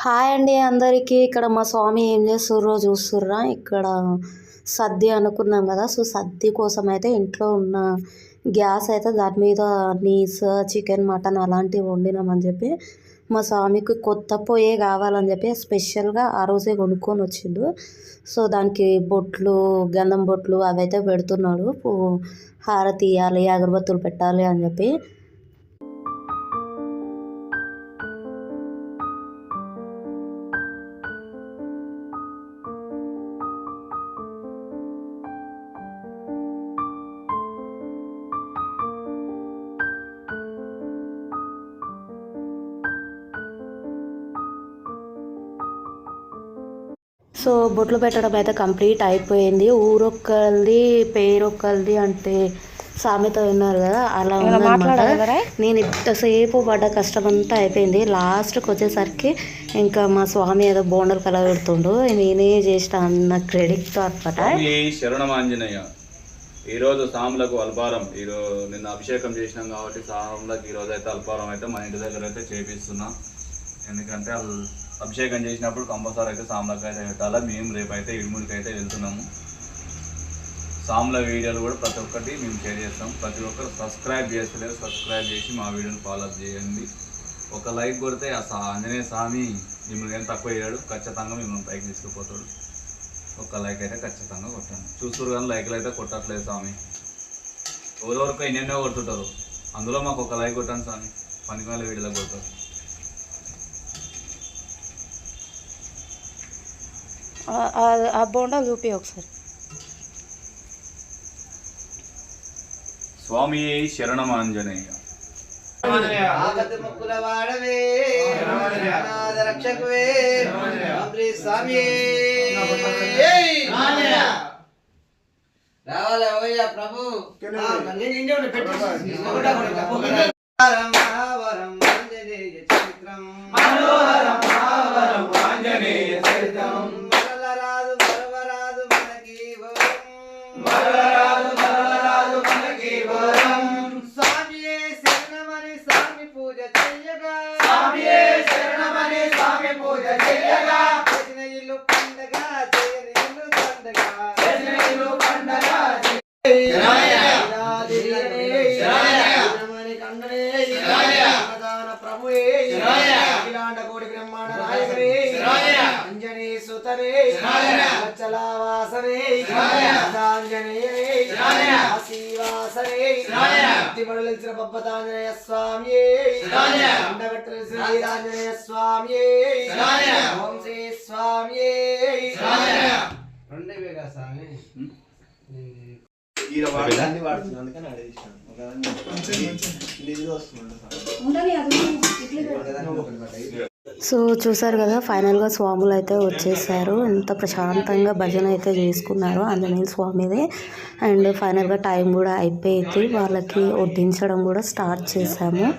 Hi అండి అందరికీ. ఇక్కడ మా స్వామి ఏం చేస్తుర్రో చూస్తుర్రా. ఇక్కడ సద్ది అనుకున్నాం కదా సో సద్ది కోసం అయితే ఇంట్లో ఉన్న గ్యాస్ అయితే దాని మీద నీస్ చికెన్ మటన్ అలాంటివి వండినామని చెప్పి మా స్వామికి కొత్త పొయ్యే కావాలని చెప్పి స్పెషల్గా ఆ రోజే కొనుక్కొని వచ్చిండు. సో దానికి బొట్లు గంధం బొట్లు అవైతే పెడుతున్నాడు. హారతి ఇవ్వాలి అగరబత్తులు పెట్టాలి అని చెప్పి సో బొట్లు పెట్టడం అయితే కంప్లీట్ అయిపోయింది. ఊరొక్కరిది పేరొక్కరిది అంటే సామెత విన్నారు కదా అలా ఉందన్నమాట. నేను ఇంతసేపు పడ్డ కష్టం అంతా అయిపోయింది. లాస్ట్కి వచ్చేసరికి ఇంకా మా స్వామి ఏదో బోండలు కల పెడుతుండు. నేనే చేసిన అన్న క్రెడిట్తో అనమాట శరణమాంజనేయ. ఈరోజు సాములకు అల్పారం ఈరోజు నిన్న అభిషేకం చేసినాం కాబట్టి సాములకు ఈరోజు అయితే అల్పారం అయితే మన ఇంటి దగ్గర అయితే చేపిస్తున్నాం. ఎందుకంటే అల్- అభిషేకం చేసినప్పుడు కంపల్సరీ అయితే సాములకు అయితే పెట్టాలి? మేము రేపైతే అయితే అయితే వెళ్తున్నాము. సాంబ్ల వీడియోలు కూడా ప్రతి ఒక్కటి మేము షేర్ చేస్తాం. ప్రతి ఒక్కరు సబ్స్క్రైబ్ చేస్తలేరు. సబ్స్క్రైబ్ చేసి మా వీడియోని ఫాలో చేయండి. ఒక లైక్ కొడితే ఆ ఆంజనేయ స్వామి మిమ్మల్ని ఏం తక్కువ అయ్యాడు ఖచ్చితంగా మిమ్మల్ని పైకి తీసుకుపోతాడు. ఒక లైక్ అయితే ఖచ్చితంగా కొట్టండి. చూస్తారు కానీ లైక్లు అయితే కొట్టట్లేదు స్వామి. ఎవరెవరికి ఎన్నెన్నో కొడుతుంటారు. అందులో మాకు ఒక లైక్ కొట్టండి స్వామి. పనికి వాళ్ళ వీడియోలో కొడతారు. ఆ బోండాలు చూపి ఒకసారి. స్వామి రావాలి ఓయ్య ప్రభు. ఆ, నేను పెట్టు. చేసిన అంజనే సుతనే వత్సలావాసనే ఆంజనేయనే ఆశీవాసనే భక్తిమడులించిన బొబ్బతాంజనేయ స్వామి అండగట్టల శ్రీరాంజనేయ స్వామి ఓం శ్రీ స్వామి రెండే వేగా స్వామి? సో చూసారు కదా ఫైనల్గా స్వాములు అయితే వచ్చేసారు. ఎంత ప్రశాంతంగా భజన అయితే చేసుకున్నారు ఆంజనేయ స్వామిదే. అండ్ ఫైనల్గా టైం కూడా అయిపోయింది. వాళ్ళకి వడ్డించడం కూడా స్టార్ట్ చేశాము